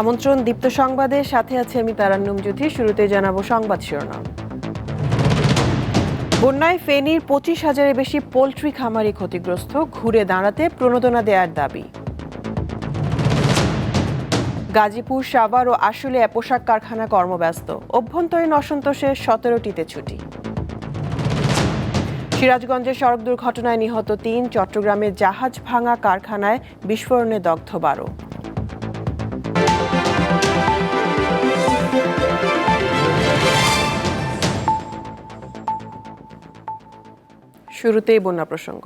আমন্ত্রণ দীপ্ত সংবাদের সাথে আছে আমি তারান্নুম জ্যোতি, শুরুতে জানাব সংবাদ শিরোনাম। বন্যায় ফেনীর পঁচিশ হাজারের বেশি পোলট্রি খামারি ক্ষতিগ্রস্ত, ঘুরে দাঁড়াতে প্রণোদনা দেওয়ার দাবি। গাজীপুর, সাভার ও আশুলে পোশাক কারখানা কর্মব্যস্ত, অভ্যন্তরীণ অসন্তোষে সতেরোটিতে ছুটি। সিরাজগঞ্জের সড়ক দুর্ঘটনায় নিহত তিন, চট্টগ্রামের জাহাজ ভাঙা কারখানায় বিস্ফোরণে দগ্ধ বারো। শুরুতেই বন্যা প্রসঙ্গ।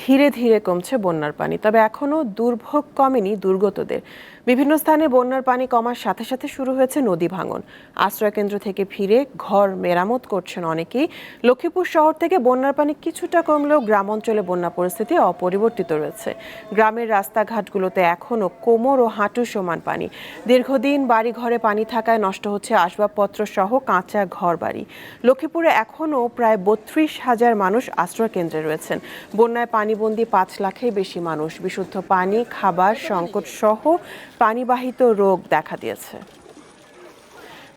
ধীরে ধীরে কমছে বন্যার পানি তবে এখনও দুর্ভোগ কমেনি দুর্গতদের। বিভিন্ন স্থানে বন্যার পানি কমার সাথে সাথে শুরু হয়েছে নদী ভাঙন। আশ্রয়কেন্দ্র থেকে ফিরে ঘর মেরামত করছেন অনেকেই। লক্ষ্মীপুর শহর থেকে বন্যার পানি কিছুটা কমলেও গ্রাম অঞ্চলে বন্যা পরিস্থিতি অপরিবর্তিত রয়েছে। গ্রামের রাস্তাঘাটগুলোতে এখনও কোমর ও হাঁটু সমান পানি। দীর্ঘদিন বাড়ি ঘরে পানি থাকায় নষ্ট হচ্ছে আসবাবপত্র সহ কাঁচা ঘর বাড়ি লক্ষ্মীপুরে এখনও প্রায় বত্রিশ হাজার মানুষ আশ্রয়কেন্দ্রে রয়েছেন। বন্যায় পানিবন্দী পাঁচ লাখের বেশি মানুষ। বিশুদ্ধ পানি, খাবার, সংকট সহ পানিবাহিত রোগ দেখা দিয়েছে।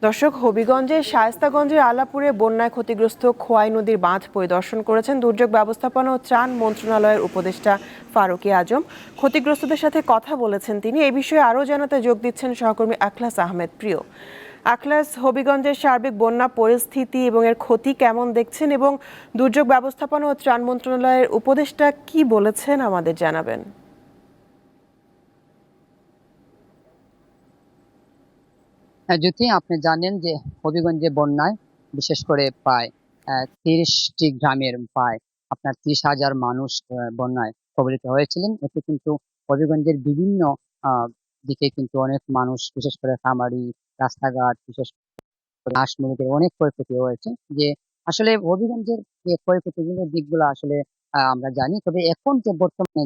দর্শক, হবিগঞ্জের শায়স্তাগঞ্জের আলাপুরে বন্যায় ক্ষতিগ্রস্ত খোয়াই নদীর বাঁধ পরিদর্শন করেছেন দুর্যোগ ব্যবস্থাপনা ও ত্রাণ মন্ত্রণালয়ের উপদেষ্টা ফারুকি আজম। ক্ষতিগ্রস্তদের সাথে কথা বলেছেন তিনি। এই বিষয়ে আরও জানাতে যোগ দিচ্ছেন সহকর্মী আখলাস আহমেদ প্রিয়। আখলাস, হবিগঞ্জের সার্বিক বন্যা পরিস্থিতি এবং এর ক্ষতি কেমন দেখছেন এবং দুর্যোগ ব্যবস্থাপনা ও ত্রাণ মন্ত্রণালয়ের উপদেষ্টা কি বলেছেন আমাদের জানাবেন। যদি আপনি জানেন যে হবিগঞ্জে বন্যায়, বিশেষ করে প্রায় তিরিশটি গ্রামের প্রায় আপনার ত্রিশ হাজার মানুষ বন্যায় কবলিত হয়েছিলেন। এতে কিন্তু হবিগঞ্জের বিভিন্ন দিকে কিন্তু অনেক মানুষ, বিশেষ করে খামারি, রাস্তাঘাট, বিশেষ করে হাঁস মুরগির অনেক ক্ষয়ক্ষতি হয়েছে। যে আসলে হবিগঞ্জের যে ক্ষয়ক্ষতিগুলোর দিকগুলো আসলে আমরা জানি। তবে এখন যে বর্তমানে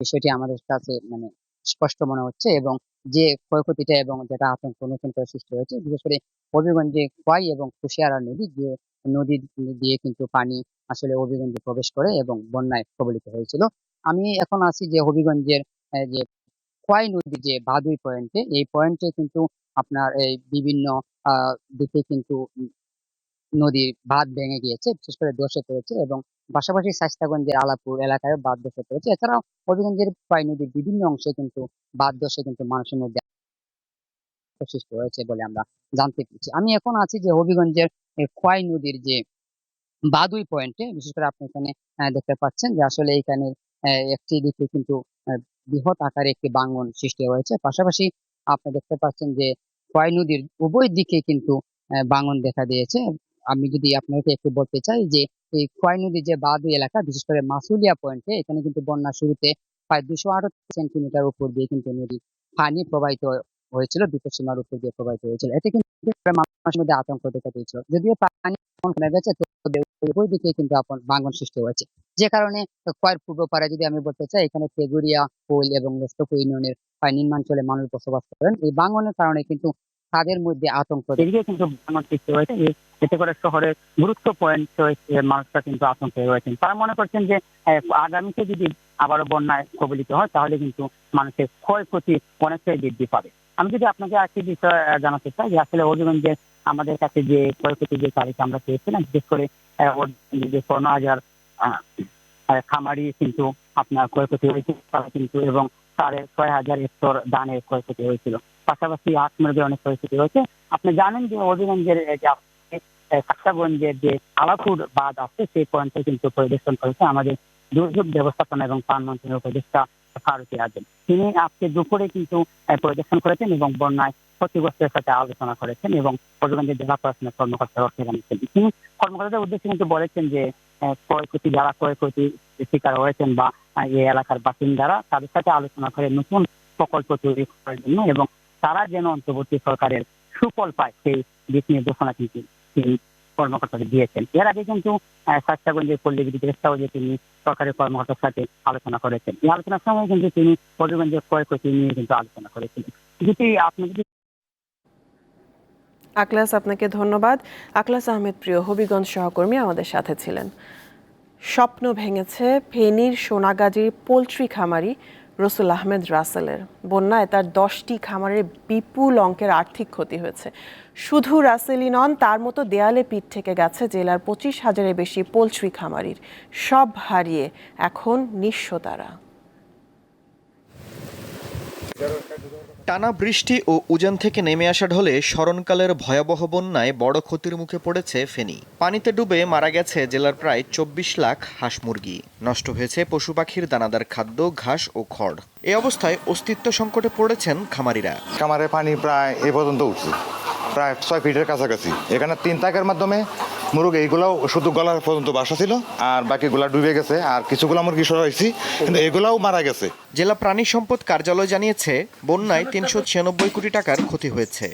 বিষয়টি আমাদের কাছে মানে স্পষ্ট মনে হচ্ছে এবং যে ক্ষয়ক্ষতিটা এবং যেটা আতঙ্ক নতুন করে সৃষ্টি হয়েছে, বিশেষ করে হবিগঞ্জে খোয়াই এবং কুশিয়ারা নদী, যে নদী দিয়ে কিন্তু পানি আসলে হবিগঞ্জে প্রবেশ করে এবং বন্যায় কবলিত হয়েছিল। আমি এখন আছি যে হবিগঞ্জের যে খোয়াই নদী যে বাদুই পয়েন্টে। এই পয়েন্টে কিন্তু আপনার এই বিভিন্ন আহ দিকে কিন্তু নদীর বাঁধ ভেঙে গিয়েছে বিশেষ করে ধসে পড়েছে এবং পাশাপাশি শাইস্তাগঞ্জের আলাপুর এলাকায় বাঁধ ধসে পড়েছে। এছাড়াও হবিগঞ্জের খোয়াই নদীর বিভিন্ন অংশে কিন্তু বাঁধ ধসে কিন্তু মানুষের মধ্যে সৃষ্টি হয়েছে বলে আমরা জানতে পেরেছি। আমি এখন আছি যে হবিগঞ্জের খোয়াই নদীর যে বাদুই পয়েন্টে বিশেষ করে আপনি এখানে দেখতে পাচ্ছেন যে আসলে এইখানে আহ, একটি দিকে কিন্তু বৃহৎ আকারে একটি বাঙ্গন সৃষ্টি হয়েছে। পাশাপাশি আপনি দেখতে পাচ্ছেন যে খোয়াই নদীর উভয় দিকে কিন্তু বাঙ্গন দেখা দিয়েছে। আমি যদি আপনাকে একটু বলতে চাই যে, এই খোয়াই নদীর যে বাদুই এলাকা, বিশেষ করে মাসুলিয়া পয়েন্টে এখানে কিন্তু বন্যা শুরুতে প্রায় দুশো আট সেন্টিমিটার উপর দিয়ে কিন্তু নদী পানি প্রবাহিত হয়েছিল, বিপদসীমার উপর দিয়ে প্রবাহিত হয়েছিল। এতে কিন্তু মানুষের মধ্যে আতঙ্ক দেখা দিয়েছিল। যদিও পানি কমে গেছে উভয় দিকে কিন্তু আপন ভাঙন সৃষ্টি হয়েছে। যে কারণে কয়ের পূর্ব পাড়ে যদি আমি বলতে চাই, এখানে তেগুড়িয়া কোল এবং লস্টপ ইউনিয়নের প্রায় নিম্নাঞ্চলে মানুষ বসবাস করেন। এই ভাঙনের কারণে কিন্তু তাদের মধ্যে আতঙ্ক এদিকে কিন্তু ভাঙন সৃষ্টি এতে করে শহরের গুরুত্ব পয়েন্ট মানুষরা কিন্তু আতঙ্কে রয়েছেন। তারা মনে করছেন যে আগামীতে যদি আবারও বন্যায় কবলিত হয়, তাহলে কিন্তু মানুষের ক্ষয়ক্ষতি অনেকটাই বৃদ্ধি পাবে। আমি যদি আপনাকে আরেকটি বিষয় জানাতে চাই, যে আসলে অভিগঞ্জে আমাদের কাছে যে ক্ষয়ক্ষতি যে তারিখ আমরা পেয়েছিলাম, বিশেষ করে যে পনেরো হাজার খামারি কিন্তু আপনার ক্ষয়ক্ষতি হয়েছে তারা কিন্তু এবং সাড়ে ছয় হাজার হেক্টর ধানের ক্ষয়ক্ষতি হয়েছিল। পাশাপাশি আট অনেক ক্ষয়ক্ষতি হয়েছে আপনি জানেন যে অভিগঞ্জের আহ, যে আলাপুর বাঁধ আছে সেই পয়েন্টে কিন্তু পরিদর্শন করেছে আমাদের দুর্যোগ ব্যবস্থাপনা এবং প্রাণ মন্ত্রণের উপদেষ্টা ফারুকি আজম। তিনি আজকে দুপুরে কিন্তু পরিদর্শন করেছেন এবং বন্যায় ক্ষতিগ্রস্তের সাথে আলোচনা করেছেন এবং হবিগঞ্জের জেলা প্রশাসনের কর্মকর্তারা ছিলেন তিনি কর্মকর্তাদের উদ্দেশ্যে কিন্তু বলেছেন যে ক্ষয়ক্ষতি যারা ক্ষয়ক্ষতি শিকার হয়েছেন বা এই এলাকার বাসিন্দারা তাদের সাথে আলোচনা করে নতুন প্রকল্প তৈরি করার জন্য এবং তারা যেন অন্তর্বর্তী সরকারের সুফল পায় সেই দিক নির্দেশনা কিন্তু তিনি কর্মকর্তাকে দিয়েছেন। এর আগে কিন্তু সাতটাগঞ্জের পল্লী বিদ্যুৎ যে তিনি সরকারি কর্মকর্তার সাথে আলোচনা করেছেন, এই আলোচনার সময় কিন্তু তিনি হবিগঞ্জের ক্ষয়ক্ষতি নিয়ে কিন্তু আলোচনা করেছিলেন। যদি আপনি যদি আকলাস, আপনাকে ধন্যবাদ। আকলাস আহমেদ প্রিয়, হবিগঞ্জ সহকর্মী আমাদের সাথে ছিলেন। স্বপ্ন ভেঙেছে ফেনীর সোনাগাজীর পোলট্রি খামারি রসুল আহমেদ রাসেলের। বন্যায় তার দশটি খামারের বিপুল অঙ্কের আর্থিক ক্ষতি হয়েছে। শুধু রাসেলই নন, তার মতো দেয়ালে পিঠ থেকে গেছে জেলার পঁচিশ হাজারের বেশি পোলট্রি খামারির। সব হারিয়ে এখন নিঃস্ব তারা। টানা বৃষ্টি ও উজান থেকে নেমে আসা ঢলে স্মরণকালের ভয়াবহ বন্যায় বড় ক্ষতির মুখে পড়েছে ফেনী। পানিতে ডুবে মারা গেছে জেলার প্রায় চব্বিশ লাখ হাঁস মুরগি। নষ্ট হয়েছে পশু পাখির দানাদার খাদ্য, ঘাস ও খড়। এ অবস্থায় অস্তিত্ব সংকটে পড়েছেন খামারিরা। খামারে পানি প্রায় এ পর্যন্ত উঠছে। প্রায় ছয় ফিটের কাছাকাছি। এখানে তিন তাকের মাধ্যমে মুরগ, এইগুলাও শুধু গলার পর্যন্ত বাসা ছিল, আর বাকিগুলা ডুবে গেছে, আর কিছুগুলা মুরগি সরাইছি কিন্তু এগুলাও মারা গেছে। জেলা প্রাণী সম্পদ কার্যালয় জানিয়েছে, বন্যায় তিনশো ছিয়ানব্বই কোটি টাকার ক্ষতি হয়েছে।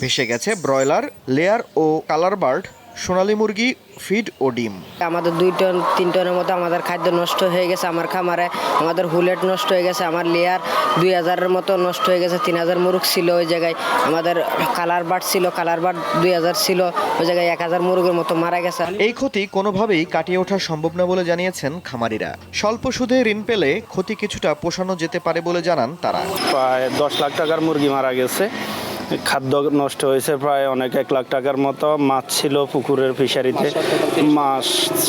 ভেসে গেছে ব্রয়লার, লেয়ার ও কালার বার্ড সোনালী মুরগি ফিড ও ডিম। আমাদের দুই টন তিন টনের মতো আমাদের খাদ্য নষ্ট হয়ে গেছে আমার খামারে। আমাদের হুলেট নষ্ট হয়ে গেছে আমার লেয়ার দুই হাজারের মতো নষ্ট হয়ে গেছে তিন হাজার মুরগ ছিল ওই জায়গায়। আমাদের কালার বার্ড ছিল কালার বার্ড দুই হাজার ছিল ওই জায়গায় এক হাজার মুরগের মতো মারা গেছে। এই ক্ষতি কোনোভাবেই কাটিয়ে ওঠা সম্ভব না বলে জানিয়েছেন খামারিরা। স্বল্প সুদে ঋণ পেলে ক্ষতি কিছুটা পোষানো যেতে পারে বলে জানান তারা। প্রায় দশ লাখ টাকার মুরগি মারা গেছে। খাদ্য নষ্ট হয়েছে প্রায় অনেক এক লাখ টাকার মতো। মাছ ছিল পুকুরের ফিশারিতে। মাছ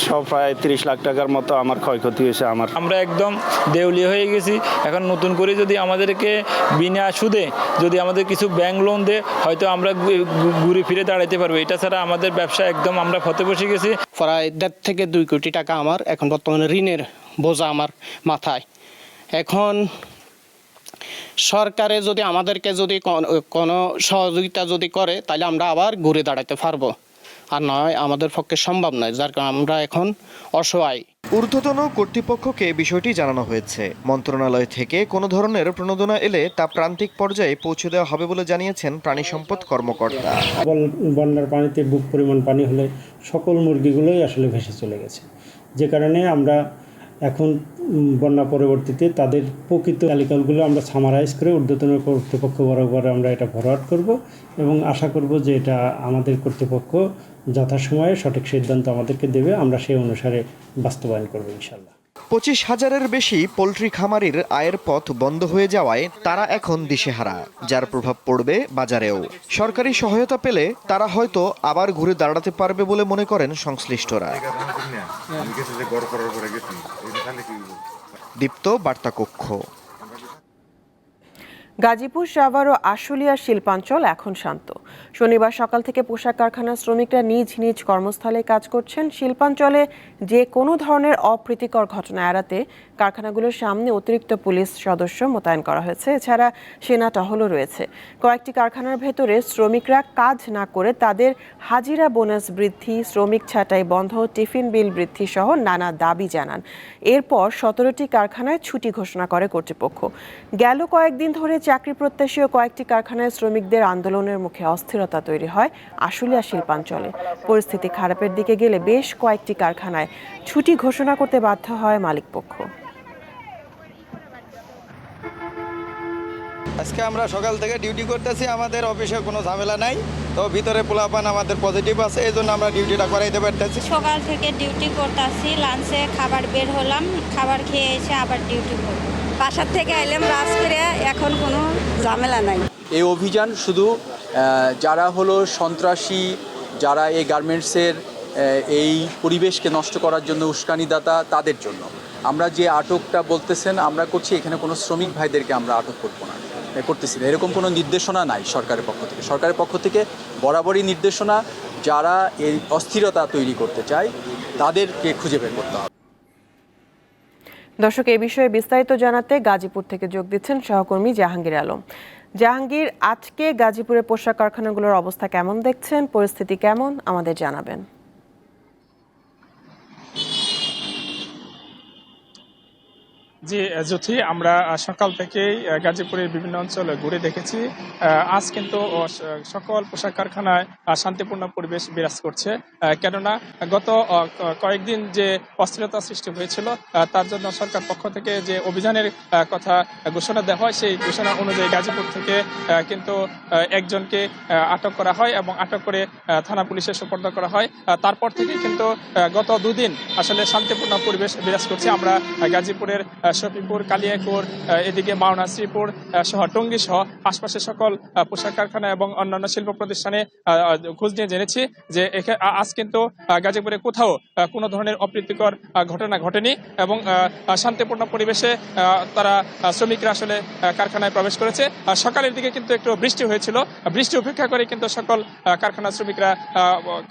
সব প্রায় তিরিশ লাখ টাকার মতো আমার ক্ষয়ক্ষতি হয়েছে আমার। আমরা একদম দেউলিয়া হয়ে গেছি। এখন নতুন করে যদি আমাদেরকে বিনা সুদে যদি আমাদের কিছু ব্যাংক লোন দেয় হয়তো আমরা ঘুরে ফিরে দাঁড়াতে পারব। এটা ছাড়া আমাদের ব্যবসা একদম আমরা ফতে বসে গেছি। প্রায় দেড় থেকে দুই কোটি টাকা আমার এখন বর্তমানে ঋণের বোঝা আমার মাথায়। এখন সরকারে যদি আমাদেরকে যদি কোনো সহযোগিতা যদি করে তাহলে আমরা আবার ঘুরে দাঁড়াতে পারব। আর নয় আমাদের পক্ষে সম্ভব নয় যার কারণে আমরা এখন অসহায়। ঊর্ধ্বতন কর্তৃপক্ষকে বিষয়টি জানানো হয়েছে। মন্ত্রণালয় থেকে কোনো ধরনের প্রণোদনা এলে তা প্রান্তিক পর্যায়ে পৌঁছে দেওয়া হবে বলে জানিয়েছেন প্রাণী সম্পদ কর্মকর্তা। বন্যার পানিতে বুক পরিমাণ পানি হলে সকল মুরগিগুলোই আসলে ভেসে চলে গেছে। যে কারণে আমরা এখন বন্যা পরবর্তীতে তাদের প্রকৃত তালিকাগুলো আমরা সামারাইজ করে ঊর্ধ্বতন কর্তৃপক্ষ বরাবর আমরা এটা ফরওয়ার্ড করব এবং আশা করব যে এটা আমাদের কর্তৃপক্ষ যথাসময়ে সঠিক সিদ্ধান্ত আমাদেরকে দেবে। আমরা সেই অনুসারে বাস্তবায়ন করব ইনশাল্লাহ পঁচিশ হাজারের বেশি পোলট্রি খামারির আয়ের পথ বন্ধ হয়ে যাওয়ায় তারা এখন দিশেহারা, যার প্রভাব পড়বে বাজারেও। সরকারি সহায়তা পেলে তারা হয়তো আবার ঘুরে দাঁড়াতে পারবে বলে মনে করেন সংশ্লিষ্টরা। দীপ্ত, বার্তা কক্ষ। গাজীপুর, সাভার ও আশুলিয়া শিল্পাঞ্চল এখন শান্ত। শনিবার সকাল থেকে পোশাক কারখানার শ্রমিকরা নিজ নিজ কর্মস্থলে কাজ করছেন। শিল্পাঞ্চলে যে কোনো ধরনের অপ্রীতিকর ঘটনা এড়াতে কারখানাগুলোর সামনে অতিরিক্ত পুলিশ সদস্য মোতায়েন করা হয়েছে। এছাড়া সেনা টহলও রয়েছে। কয়েকটি কারখানার ভেতরে শ্রমিকরা কাজ না করে তাদের হাজিরা বোনাস বৃদ্ধি, শ্রমিক ছাঁটাই বন্ধ, টিফিন বিল বৃদ্ধি সহ নানা দাবি জানান। এরপর সতেরোটি কারখানায় ছুটি ঘোষণা করে কর্তৃপক্ষ। গেল কয়েকদিন ধরে চাকরি প্রত্যাশী ও কয়েকটি কারখানায় শ্রমিকদের আন্দোলনের মুখে অস্থিরতা তৈরি হয় আশুলিয়া শিল্পাঞ্চলে। পরিস্থিতি খারাপের দিকে গেলে বেশ কয়েকটি কারখানায় ছুটি ঘোষণা করতে বাধ্য হয় মালিকপক্ষ। আজকে আমরা সকাল থেকে ডিউটি করতেছি আমাদের অফিসে কোনো ঝামেলা নাই। তো ভিতরে পোলাপান আমাদের পজিটিভ আছে এই জন্য আমরা ডিউটিটা করাইতে পারতেছি। সকাল থেকে ডিউটি করতেছি লাঞ্চে খাবার বের হলাম খাবার খেয়ে এসে আবার ডিউটি করব। বাসার থেকে এলাম রাজ এখন কোনো ঝামেলা নাই। এই অভিযান শুধু যারা হলো সন্ত্রাসী, যারা এই গার্মেন্টসের এই পরিবেশকে নষ্ট করার জন্য উস্কানিদাতা, তাদের জন্য। আমরা যে আটকটা বলতেছেন, আমরা করছি, এখানে কোনো শ্রমিক ভাইদেরকে আমরা আটক করব না। করতেছি না। এরকম কোনো নির্দেশনা নাই সরকারের পক্ষ থেকে। সরকারের পক্ষ থেকে বরাবরই নির্দেশনা, যারা এই অস্থিরতা তৈরি করতে চায়, তাদেরকে খুঁজে বের করতে হবে। দর্শক, এ বিষয়ে বিস্তারিত জানাতে গাজীপুর থেকে যোগ দিচ্ছেন সহকর্মী জাহাঙ্গীর আলম। জাহাঙ্গীর, আজকে গাজীপুরের পোশাক কারখানাগুলোর অবস্থা কেমন দেখছেন? পরিস্থিতি কেমন? আমাদের জানাবেন। জি জ্যোতি, আমরা সকাল থেকেই গাজীপুরের বিভিন্ন অঞ্চলে ঘুরে দেখেছি। আজ কিন্তু সকল পোশাক কারখানায় শান্তিপূর্ণ পরিবেশ বিরাজ করছে। কেননা, গত কয়েকদিন যে অস্থিরতা সৃষ্টি হয়েছিল তার জন্য সরকার পক্ষ থেকে যে অভিযানের কথা ঘোষণা দেওয়া হয়, সেই ঘোষণা অনুযায়ী গাজীপুর থেকে কিন্তু একজনকে আটক করা হয় এবং আটক করে থানা পুলিশে সুপর্দ করা হয়। তারপর থেকে কিন্তু গত দুদিন আসলে শান্তিপূর্ণ পরিবেশ বিরাজ করছে। আমরা গাজীপুরের শফিপুর কালিয়াকুর এদিকে মাওনা শ্রীপুর সহ টঙ্গী সহ আশপাশের সকল পোশাক কারখানা এবং অন্যান্য শিল্প প্রতিষ্ঠানে খোঁজ নিয়ে জেনেছি যে আজ কিন্তু গাজীপুরে কোথাও কোনো ধরনের অপ্রীতিকর ঘটনা ঘটেনি এবং শান্তিপূর্ণ পরিবেশে তারা শ্রমিকরা আসলে কারখানায় প্রবেশ করেছে। সকালের দিকে কিন্তু একটু বৃষ্টি হয়েছিল। বৃষ্টি উপেক্ষা করে কিন্তু সকল কারখানা শ্রমিকরা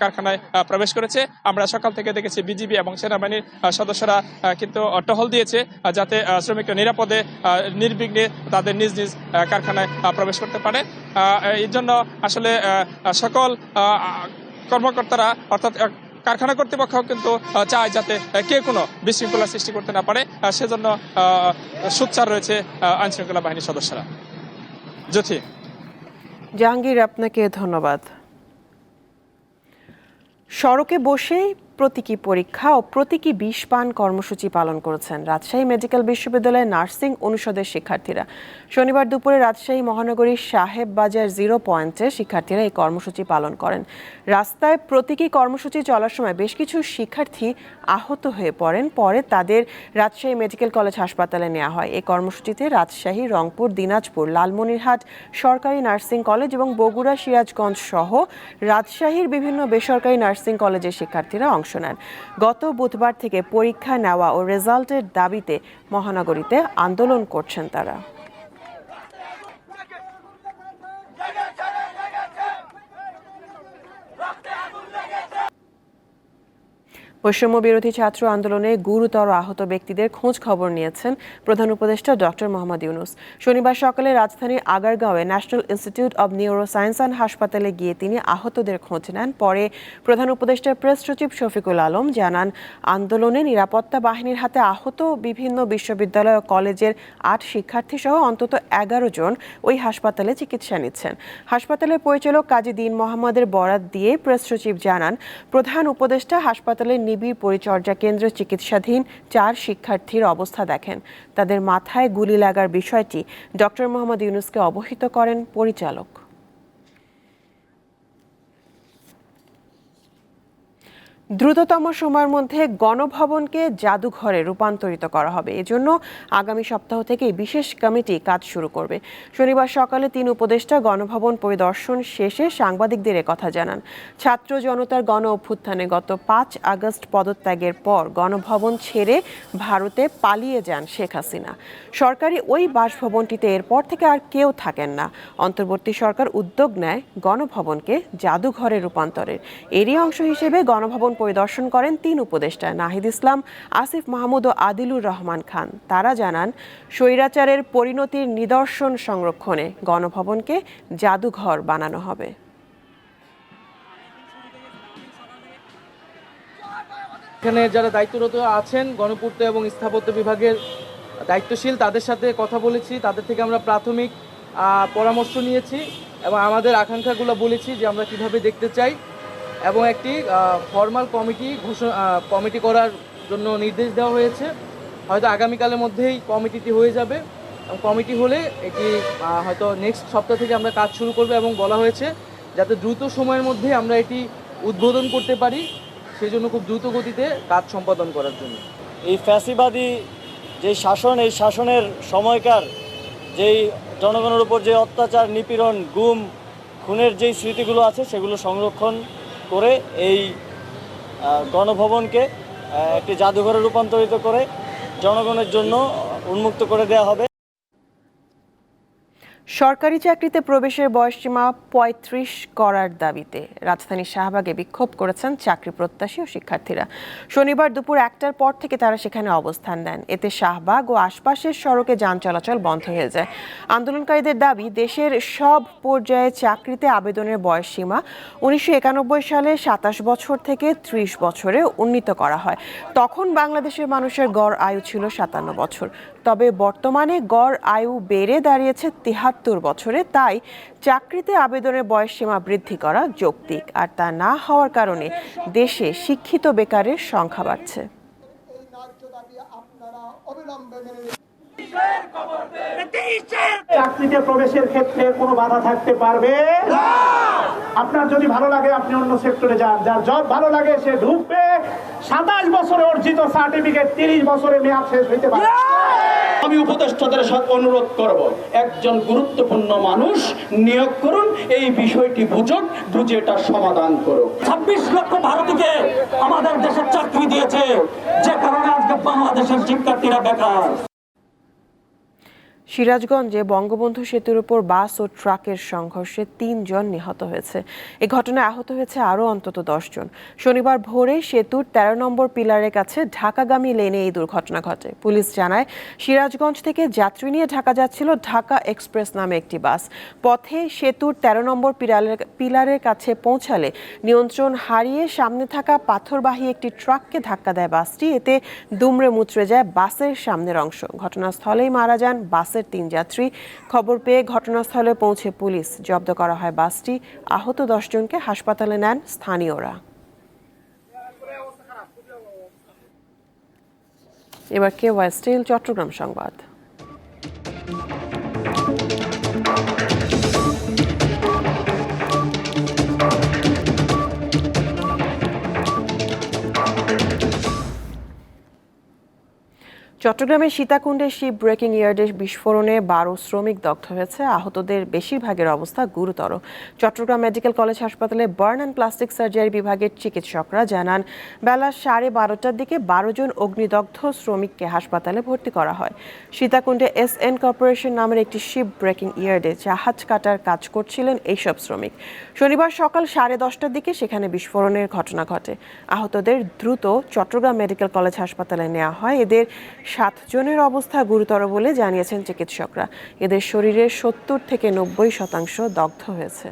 কারখানায় প্রবেশ করেছে। আমরা সকাল থেকে দেখেছি বিজিবি এবং সেনাবাহিনীর সদস্যরা কিন্তু টহল দিয়েছে আহ, যাতে শ্রমিকরা নিরাপদে নির্বিঘ্নে তাদের নিজ নিজ কারখানায় প্রবেশ করতে পারে। এই জন্য আসলে সকল কর্মকর্তারা, অর্থাৎ কারখানা কর্তৃপক্ষ কিন্তু চায় যাতে কে কোনো বিশৃঙ্খলা সৃষ্টি করতে না পারে। সেজন্য সোচ্চার রয়েছে আইনশৃঙ্খলা বাহিনীর সদস্যরা। জ্যোতি। জাহাঙ্গীর, আপনাকে ধন্যবাদ। সড়কে বসেই প্রতীকী পরীক্ষা ও প্রতীকী বিষ পান কর্মসূচি পালন করেছেন রাজশাহী মেডিকেল বিশ্ববিদ্যালয়ের নার্সিং অনুষদের শিক্ষার্থীরা। শনিবার দুপুরে রাজশাহী মহানগরীর সাহেব বাজার জিরো পয়েন্টে শিক্ষার্থীরা এই কর্মসূচি পালন করেন। রাস্তায় প্রতীকী কর্মসূচি চলার সময় বেশ কিছু শিক্ষার্থী আহত হয়ে পড়েন। পরে তাদের রাজশাহী মেডিকেল কলেজ হাসপাতালে নেওয়া হয়। এই কর্মসূচিতে রাজশাহী, রংপুর, দিনাজপুর, লালমনিরহাট, সরকারি নার্সিং কলেজ এবং বগুড়া, সিরাজগঞ্জ সহ রাজশাহীর বিভিন্ন বেসরকারি নার্সিং কলেজের শিক্ষার্থীরা অংশ নেন গত বুধবার থেকে পরীক্ষা নেওয়া ও রেজাল্টের দাবিতে মহানগরীতে আন্দোলন করছেন তারা। বৈষম্য বিরোধী ছাত্র আন্দোলনে গুরুতর আহত ব্যক্তিদের খোঁজ খবর নিয়েছেন প্রধান উপদেষ্টা ডক্টর মোহাম্মদ ইউনুস। শনিবার সকালে রাজধানীর আগারগাঁওয়ে National Institute of Neuroscience and হাসপাতালে গিয়ে তিনি আহতদের খোঁজ নেন। পরে প্রধান উপদেষ্টার প্রেস সচিব শফিকুল আলম জানান, আন্দোলনে নিরাপত্তা বাহিনীর হাতে আহত বিভিন্ন বিশ্ববিদ্যালয় ও কলেজের আট শিক্ষার্থী সহ অন্তত এগারো জন ওই হাসপাতালে চিকিৎসা নিচ্ছেন। হাসপাতালের পরিচালক কাজী দিন মোহাম্মদের বরাত দিয়ে প্রেস সচিব জানান, প্রধান উপদেষ্টা হাসপাতালের নিবিড় পরিচর্যা কেন্দ্রে চিকিৎসাধীন চার শিক্ষার্থীর অবস্থা দেখেন। তাদের মাথায় গুলি লাগার বিষয়টি ডক্টর মোহাম্মদ ইউনুসকে অবহিত করেন পরিচালক। দ্রুততম সময়ের মধ্যে গণভবনকে জাদুঘরে রূপান্তরিত করা হবে। এজন্য আগামী সপ্তাহ থেকে বিশেষ কমিটি কাজ শুরু করবে। শনিবার সকালে তিন উপদেষ্টা গণভবন পরিদর্শন শেষে সাংবাদিকদের কথা জানান। ছাত্র জনতার গণ অভ্যুত্থানে গত পাঁচ আগস্ট পদত্যাগের পর গণভবন ছেড়ে ভারতে পালিয়ে যান শেখ হাসিনা। সরকারি ওই বাসভবনটিতে এরপর থেকে আর কেউ থাকেন না। অন্তর্বর্তী সরকার উদ্যোগ নেয় গণভবনকে জাদুঘরে রূপান্তরের। এরই অংশ হিসেবে গণভবন পরিদর্শন করেন তিন উপদেষ্টা, নাহিদ ইসলাম, আসিফ মাহমুদ ও আদিলুর রহমান খান। তারা জানান, স্বৈরাচারের পরিণতির নিদর্শন সংরক্ষণে গণভবনকে জাদুঘর বানানো হবে। এখানে যারা দায়িত্বরত আছেন, গণপূর্ত এবং স্থাপত্য বিভাগের দায়িত্বশীল, তাদের সাথে কথা বলেছি। তাদের থেকে আমরা প্রাথমিক পরামর্শ নিয়েছি এবং আমাদের আকাঙ্ক্ষাগুলো বলেছি যে আমরা কীভাবে দেখতে চাই। এবং একটি ফর্মাল কমিটি ঘোষণা কমিটি করার জন্য নির্দেশ দেওয়া হয়েছে। হয়তো আগামীকালের মধ্যেই কমিটিটি হয়ে যাবে। কমিটি হলে এটি হয়তো নেক্সট সপ্তাহ থেকে আমরা কাজ শুরু করব এবং বলা হয়েছে যাতে দ্রুত সময়ের মধ্যে আমরা এটি উদ্বোধন করতে পারি সেই জন্য খুব দ্রুত গতিতে কাজ সম্পাদন করার জন্য। এই ফ্যাসিবাদী যে শাসন, এই শাসনের সময়কার যেই জনগণের উপর যে অত্যাচার, নিপীড়ন, গুম, খুনের যেই স্মৃতিগুলো আছে, সেগুলো সংরক্ষণ করে এই গণভবনকে একটি জাদুঘরে রূপান্তরিত করে জনগণের জন্য উন্মুক্ত করে দেওয়া হবে। সরকারি চাকরিতে প্রবেশের বয়সসীমা পঁয়ত্রিশ করার দাবিতে রাজধানীর শাহবাগে বিক্ষোভ করেছেন চাকরি প্রত্যাশী ও শিক্ষার্থীরা। শনিবার দুপুর একটার পর থেকে তারা সেখানে অবস্থান নেন। এতে শাহবাগ ও আশপাশের সড়কে যান চলাচল বন্ধ হয়ে যায়। আন্দোলনকারীদের দাবি, দেশের সব পর্যায়ে চাকরিতে আবেদনের বয়সসীমা উনিশশো একানব্বই সালে সাতাশ বছর থেকে ত্রিশ বছরে উন্নীত করা হয়। তখন বাংলাদেশের মানুষের গড় আয়ু ছিল সাতান্ন বছর। তবে বর্তমানে গড় আয়ু বেড়ে দাঁড়িয়েছে তিহাত্তর বছরে, তাই চাকরিতে আবেদনের বয়স সীমা বৃদ্ধি করা যৌক্তিক। আর তা না হওয়ার কারণে দেশে শিক্ষিত বেকারের সংখ্যা বাড়ছে। চাকরিতে প্রবেশের ক্ষেত্রে কোনো বাধা থাকতে পারবে? আপনার যদি ভালো লাগে আপনি অন্য সেক্টরে যান। যার জব ভালো লাগে সে ঢুকবে। সাতাশ বছরে অর্জিত সার্টিফিকেট তিরিশ বছরে মেয়াদ শেষ হইতে পারে। আমি উপদেষ্টাদের সাথে অনুরোধ করব একজন গুরুত্বপূর্ণ মানুষ নিয়োগ করুন এই বিষয়টি বুঝুন বুঝে এটা সমাধান করুন। ছাব্বিশ লক্ষ ভারতীকে আমাদের দেশের চাকরি দিয়েছে যে কারণে আজকে বাংলাদেশের শিক্ষার্থীরা বেকার। সিরাজগঞ্জে বঙ্গবন্ধু সেতুর উপর বাস ও ট্রাকের সংঘর্ষে তিনজন নিহত হয়েছে। এ ঘটনায় আহত হয়েছে আরও অন্তত জন শনিবার ভোরে সেতুর ১৩ নম্বর পিলারের কাছে ঢাকাগামী লেনে এই দুর্ঘটনা ঘটে। পুলিশ জানায়, সিরাজগঞ্জ থেকে যাত্রী নিয়ে ঢাকা যাচ্ছিল ঢাকা এক্সপ্রেস নামে একটি বাস। পথে সেতুর ১৩ নম্বর পিলারের পিলারের কাছে পৌঁছালে নিয়ন্ত্রণ হারিয়ে সামনে থাকা পাথরবাহী একটি ট্রাককে ধাক্কা দেয় বাসটি। এতে দুমড়ে মুচড়ে যায় বাসের সামনের অংশ। ঘটনাস্থলেই মারা যান বাসের তিন যাত্রী। খবর পেয়ে ঘটনাস্থলে পৌঁছে পুলিশ জব্দ করা হয় বাসটি। আহত দশজনকে হাসপাতালে নেন স্থানীয়রা। এবার কে স্টিল, চট্টগ্রাম সংবাদ। চট্টগ্রামের সীতাকুণ্ডে শিপ ব্রেকিং ইয়ার্ডে বিস্ফোরণে বারো শ্রমিক দগ্ধ হয়েছে। আহতদের বেশিরভাগের অবস্থা গুরুতর। চট্টগ্রাম মেডিকেল কলেজ হাসপাতালে বার্ন অ্যান্ড প্লাস্টিক সার্জারি বিভাগের চিকিৎসকরা জানান, বেলা সাড়ে বারোটার দিকে বারো জন অগ্নিদগ্ধ শ্রমিককে হাসপাতালে ভর্তি করা হয়। সীতাকুণ্ডে এস এন কর্পোরেশন নামের একটি শিপ ব্রেকিং ইয়ার্ডে জাহাজ কাটার কাজ করছিলেন এইসব শ্রমিক। শনিবার সকাল সাড়ে দশটার দিকে সেখানে বিস্ফোরণের ঘটনা ঘটে। আহতদের দ্রুত চট্টগ্রাম মেডিকেল কলেজ হাসপাতালে নেওয়া হয়। এদের সাত জনের অবস্থা গুরুতর বলে জানিয়েছেন চিকিৎসকরা। এদের শরীরের সত্তর থেকে নব্বই শতাংশ দগ্ধ হয়েছে।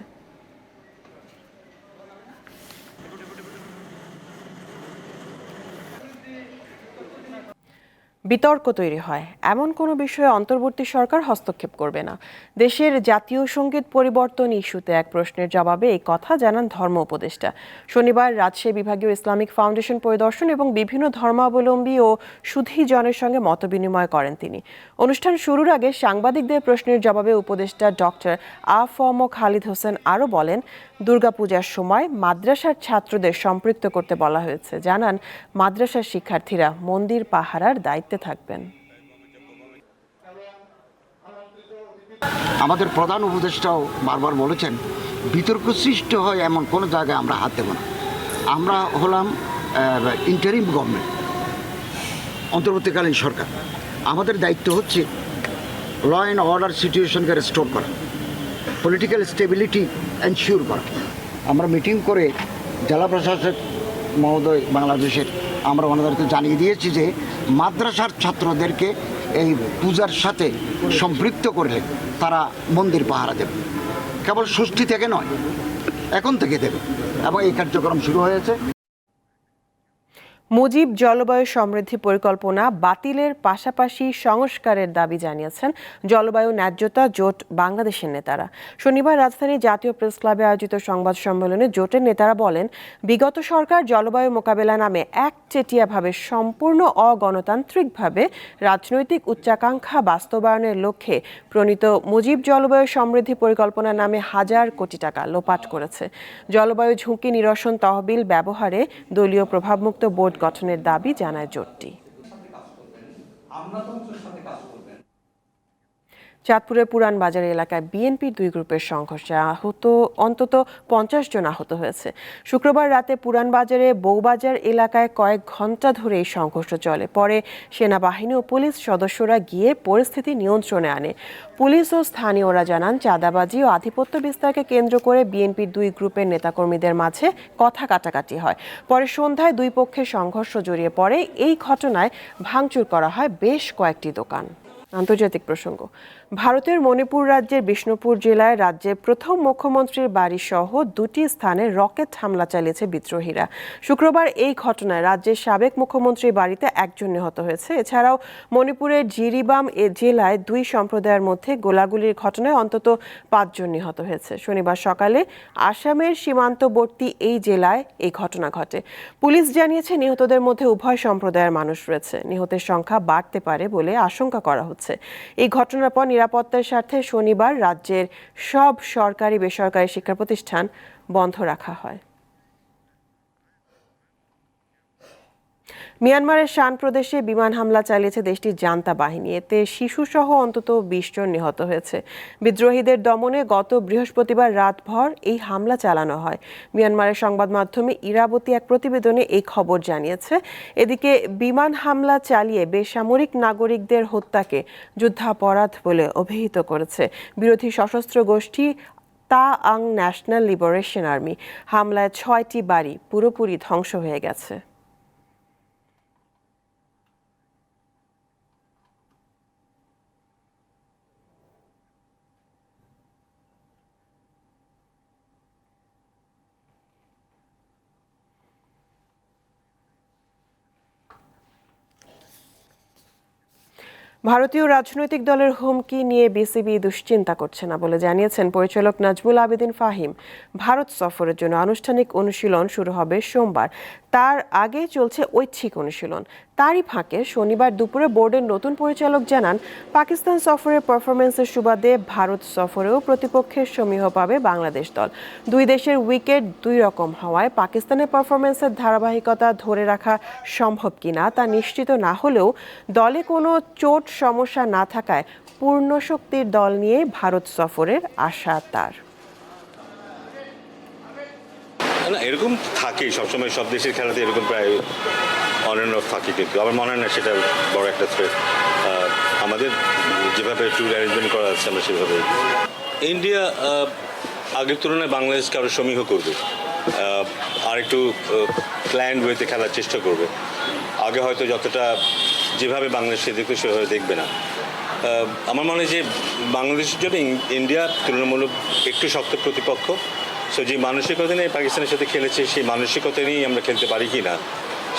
বিতর্ক তৈরি হয়। এমন কোনো বিষয়ে অন্তর্বর্তী সরকার হস্তক্ষেপ করবে না। দেশের জাতীয় সংগীত পরিবর্তন ইস্যুতে এক প্রশ্নের জবাবে এই কথা জানান ধর্ম উপদেষ্টা। শনিবার রাজশাহী বিভাগীয় ইসলামিক ফাউন্ডেশন পরিদর্শন এবং বিভিন্ন ধর্মাবলম্বী ও সুধী জনের সঙ্গে মতবিনিময় করেন তিনি। অনুষ্ঠান শুরুর আগে সাংবাদিকদের প্রশ্নের জবাবে উপদেষ্টা ডক্টর আ ফম খালিদ হোসেন আরও বলেন দুর্গাপূজার সময় মাদ্রাসার ছাত্রদের সম্পৃক্ত করতে বলা হয়েছে। জানান, মাদ্রাসার শিক্ষার্থীরা মন্দির পাহারার দায়িত্বে থাকবেন। আমাদের প্রধান উপদেষ্টাও বারবার বলেছেন বিতর্ক সৃষ্টি হয় এমন কোনো জায়গায় আমরা হাত দেব না। আমরা হলাম ইন্টারিম গভর্নমেন্ট অন্তর্বর্তীকালীন সরকার। আমাদের দায়িত্ব হচ্ছে ল অ্যান্ড অর্ডার সিচুয়েশনকে রেস্টোর করা। পলিটিক্যাল স্টেবিলিটি এনশিওর করা। আমরা মিটিং করে জেলা প্রশাসক মহোদয় বাংলাদেশের আমরা ওনাদেরকে জানিয়ে দিয়েছি যে মাদ্রাসার ছাত্রদেরকে এই পূজার সাথে সম্পৃক্ত করলে তারা মন্দির পাহারা দেবে। কেবল ষষ্ঠী থেকে নয়, এখন থেকে দেবে। এবং এই কার্যক্রম শুরু হয়েছে। মুজিব জলবায়ু সমৃদ্ধি পরিকল্পনা বাতিলের পাশাপাশি সংস্কারের দাবি জানিয়েছেন জলবায়ু ন্যায্যতা, জোট বাংলাদেশের নেতারা। শনিবার রাজধানীর জাতীয় প্রেস ক্লাবে আয়োজিত সংবাদ সম্মেলনে জোটের নেতারা বলেন, বিগত সরকার জলবায়ু মোকাবেলা নামে একচেটিয়াভাবে সম্পূর্ণ অগণতান্ত্রিকভাবে রাজনৈতিক উচ্চাকাঙ্ক্ষা বাস্তবায়নের লক্ষ্যে প্রণীত মুজিব জলবায়ু সমৃদ্ধি পরিকল্পনা নামে হাজার কোটি টাকা লোপাট করেছে। জলবায়ু ঝুঁকি নিরসন তহবিল ব্যবহারে দলীয় প্রভাবমুক্ত বোর্ড গঠনের দাবি জানায় জোটটি। চাঁদপুরের পুরান বাজার এলাকায় বিএনপির দুই গ্রুপের সংঘর্ষে আহত, অন্তত পঞ্চাশ জন আহত হয়েছে। শুক্রবার রাতে পুরান বাজারে বৌবাজার এলাকায় কয়েক ঘণ্টা ধরে এই সংঘর্ষ চলে। পরে সেনাবাহিনী ও পুলিশ সদস্যরা গিয়ে পরিস্থিতি নিয়ন্ত্রণে আনে। পুলিশ ও স্থানীয়রা জানান, চাঁদাবাজি ও আধিপত্য বিস্তারকে কেন্দ্র করে বিএনপির দুই গ্রুপের নেতাকর্মীদের মাঝে কথা কাটাকাটি হয়। পরে সন্ধ্যায় দুই পক্ষের সংঘর্ষ জড়িয়ে পড়ে। এই ঘটনায় ভাঙচুর করা হয় বেশ কয়েকটি দোকান। আন্তর্জাতিক প্রসঙ্গ। ভারতের মণিপুর রাজ্যের বিষ্ণুপুর জেলায় রাজ্যের প্রথম মুখ্যমন্ত্রীর বাড়ি সহ দুটি স্থানে রকেট হামলা চালিয়েছে বিদ্রোহীরা। শুক্রবার এই ঘটনায় রাজ্যের সাবেক মুখ্যমন্ত্রীর বাড়িতে একজন নিহত হয়েছে। এছাড়াও মণিপুরের জিরিবাম এ জেলায় দুই সম্প্রদায়ের মধ্যে গোলাগুলির ঘটনায় অন্তত পাঁচজন নিহত হয়েছে। শনিবার সকালে আসামের সীমান্তবর্তী এই জেলায় এই ঘটনা ঘটে। পুলিশ জানিয়েছে, নিহতদের মধ্যে উভয় সম্প্রদায়ের মানুষ রয়েছে। নিহতের সংখ্যা বাড়তে পারে বলে আশঙ্কা করা হচ্ছে। এই ঘটনার পর নিরাপত্তার স্বার্থে শনিবার রাজ্যের সব সরকারি বেসরকারি শিক্ষা প্রতিষ্ঠান বন্ধ রাখা হয়। মিয়ানমারের শান প্রদেশে বিমান হামলা চালিয়েছে দেশটির জান্তা বাহিনী। এতে শিশুসহ অন্তত বিশ জন নিহত হয়েছে। বিদ্রোহীদের দমনে গত বৃহস্পতিবার রাতভর এই হামলা চালানো হয়। মিয়ানমারের সংবাদ মাধ্যমে ইরাবতী এক প্রতিবেদনে এই খবর জানিয়েছে। এদিকে বিমান হামলা চালিয়ে বেসামরিক নাগরিকদের হত্যাকে যুদ্ধাপরাধ বলে অভিহিত করেছে বিরোধী সশস্ত্র গোষ্ঠী তা আং ন্যাশনাল লিবারেশন আর্মি। হামলায় ছয়টি বাড়ি পুরোপুরি ধ্বংস হয়ে গেছে। ভারতীয় রাজনৈতিক দলের হুমকি নিয়ে বিসিবি দুশ্চিন্তা করছে না বলে জানিয়েছেন পরিচালক নাজমুল আবেদিন ফাহিম। ভারত সফরের জন্য আনুষ্ঠানিক অনুশীলন শুরু হবে সোমবার। তার আগে চলছে ঐচ্ছিক অনুশীলন। তারই ফাঁকে শনিবার দুপুরে বোর্ডের নতুন পরিচালক জানান, পাকিস্তান সফরের পারফরমেন্সের সুবাদে ভারত সফরেও প্রতিপক্ষের সমীহ পাবে বাংলাদেশ দল। দুই দেশের উইকেট দুই রকম হওয়ায় পাকিস্তানের পারফরমেন্সের ধারাবাহিকতা ধরে রাখা সম্ভব কিনা তা নিশ্চিত না হলেও দলে কোনো চোট সমস্যা না থাকায় পূর্ণ শক্তির দল নিয়ে ভারত সফরের আশা তার। না এরকম থাকেই। সবসময় সব দেশের খেলাতে এরকম প্রায় অন অ্যান্ড অফ থাকে কিন্তু। আমার মনে হয় না সেটা বড় একটা থ্রেট আমাদের যেভাবে ট্যুর অ্যারেঞ্জমেন্ট করা আছে, আমরা সেভাবে ইন্ডিয়া আগের তুলনায় বাংলাদেশকে আরও সমীহ করবে। আর একটু প্ল্যান ওয়েতে খেলার চেষ্টা করবে। আগে হয়তো যতটা যেভাবে বাংলাদেশে দেখবে, সেভাবে দেখবে না। আমার মনে হয় যে বাংলাদেশের জন্য ইন- ইন্ডিয়া তুলনামূলক একটু শক্ত প্রতিপক্ষ। সো যে মানসিকতা নিয়ে পাকিস্তানের সাথে খেলেছে, সেই মানসিকতা নিয়েই আমরা খেলতে পারি কি না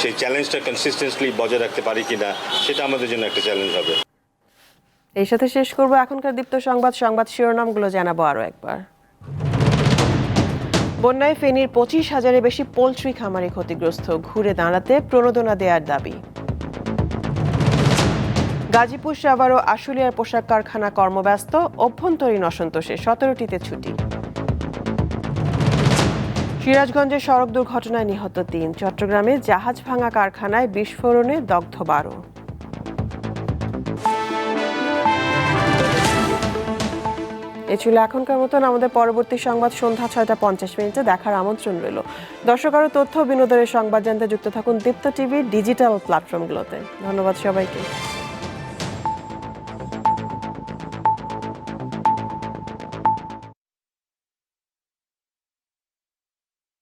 সেই চ্যালেঞ্জটা কনসিস্টেন্সলি বজায় রাখতে পারি কি না সেটা আমাদের জন্য একটা চ্যালেঞ্জ হবে। এই সাথে শেষ করব এখনকার দীপ্ত সংবাদ সংবাদ শিরোনামগুলো জানাব আরও একবার। বন্যায় ফেনীর পঁচিশ হাজারের বেশি পোলট্রি খামারে ক্ষতিগ্রস্ত, ঘুরে দাঁড়াতে প্রণোদনা দেওয়ার দাবি। গাজীপুর, সাভার ও আশুলিয়ার পোশাক কারখানা কর্মব্যস্ত, অভ্যন্তরীণ অসন্তোষে সতেরোটিতে ছুটি। সিরাজগঞ্জে সড়ক দুর্ঘটনায় নিহত তিন। চট্টগ্রামে জাহাজ ভাঙা কারখানায় বিস্ফোরণে দগ্ধ বারো। এ ছিল এখনকার মতন। আমাদের পরবর্তী সংবাদ সন্ধ্যা ছয়টা পঞ্চাশ মিনিটে দেখার আমন্ত্রণ রইল। দর্শক আরও তথ্য বিনোদনের সংবাদ জানতে যুক্ত থাকুন দীপ্ত টিভির ডিজিটাল প্ল্যাটফর্মগুলোতে। ধন্যবাদ সবাইকে।